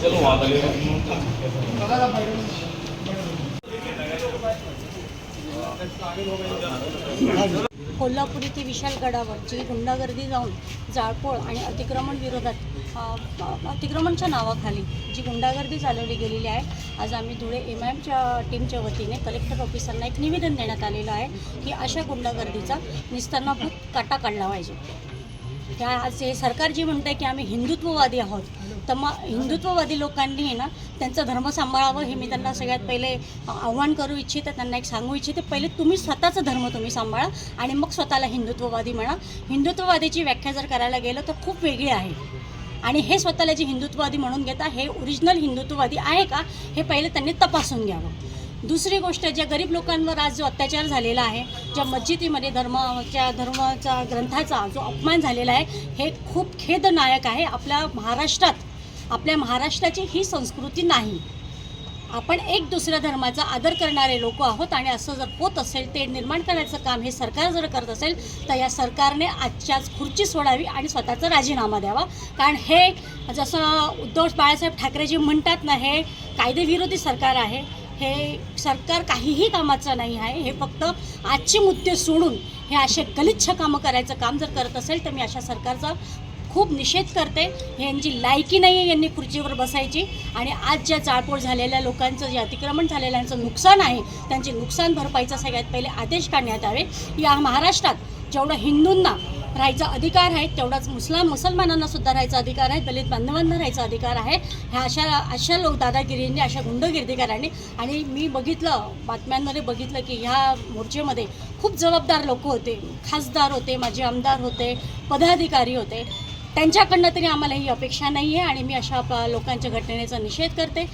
चलो वहाँ तक कोल्हापूर येथे विशाल गडावर जी गुंडागर्दी जाऊन जाळपोळ आणि अतिक्रमण विरोधात अतिक्रमणच्या नावाखाली जी गुंडागर्दी चालवली गेलेली आहे आज आम्ही धुळे एम आय एमच्या टीमच्या वतीने कलेक्टर ऑफिसरना एक निवेदन देण्यात आलेलं आहे की अशा गुंडागर्दीचा निस्तरणाभूत काटा काढला पाहिजे. त्या आज हे सरकार जे म्हणतं आहे की आम्ही हिंदुत्ववादी आहोत तर मग हिंदुत्ववादी लोकांनी आहे ना त्यांचा धर्म सांभाळावं हे मी त्यांना सगळ्यात पहिले आव्हान करू इच्छिते त्यांना एक सांगू इच्छिते पहिले तुम्ही स्वतःचा धर्म तुम्ही सांभाळा आणि मग स्वतःला हिंदुत्ववादी म्हणा. हिंदुत्ववादीची व्याख्या जर करायला गेलं तर खूप वेगळी आहे. आणि हे स्वतःला जे हिंदुत्ववादी म्हणून घेता हे ओरिजिनल हिंदुत्ववादी आहे का हे पहिले त्यांनी तपासून घ्यावं. दुसरी गोष्ट ज्या गरीब लोकांवर आज जो अत्याचार झालेला आहे ज्या मस्जिदीमध्ये धर्माच्या धर्माचा ग्रंथाचा जो अपमान झालेला आहे हे खूप खेदनायक आहे. आपल्या महाराष्ट्रात आपल्या महाराष्ट्राची ही संस्कृती नाही. आपण एक दुसऱ्या धर्माचा आदर करणारे लोक आहोत आणि असं जर होत असेल ते निर्माण करण्याचं काम हे सरकार जर करत असेल तर या सरकारने आजच्याच खुर्ची सोडावी आणि स्वतःचा राजीनामा द्यावा. कारण हे जसं उद्धव बाळासाहेब ठाकरेजी म्हणतात ना हे कायदेविरोधी सरकार आहे. हे सरकार काहीही कामाचं नाही आहे. हे फक्त आजचे मुद्दे सोडून हे असे गलिच्छ कामं करायचं काम जर करत असेल तर मी अशा सरकारचा खूप निषेध करते. ह्यांची लायकी नाही आहे यांनी खुर्चीवर बसायची. आणि आज ज्या जाळपोळ झालेल्या लोकांचं जे अतिक्रमण झालेल्यांचं नुकसान आहे त्यांचे नुकसान भरपाईचा सगळ्यात पहिले आदेश काढण्यात यावे. या महाराष्ट्रात जेवढं हिंदूंना राहायचा अधिकार आहे तेवढाच मुस्लाम मुसलमानांना सुद्धा राहायचा अधिकार आहे दलित बांधवांना राहायचा अधिकार आहे. ह्या अशा अशा लोक दादागिरींनी अशा गुंडगिर्दीकारांनी आणि मी बघितलं बातम्यांमध्ये बघितलं की ह्या मोर्चेमध्ये खूप जबाबदार लोक होते. खासदार होते माझे आमदार होते पदाधिकारी होते. त्यांच्याकडनं तरी आम्हाला ही अपेक्षा नाही आहे आणि मी अशा लोकांच्या घटनेचा निषेध करते.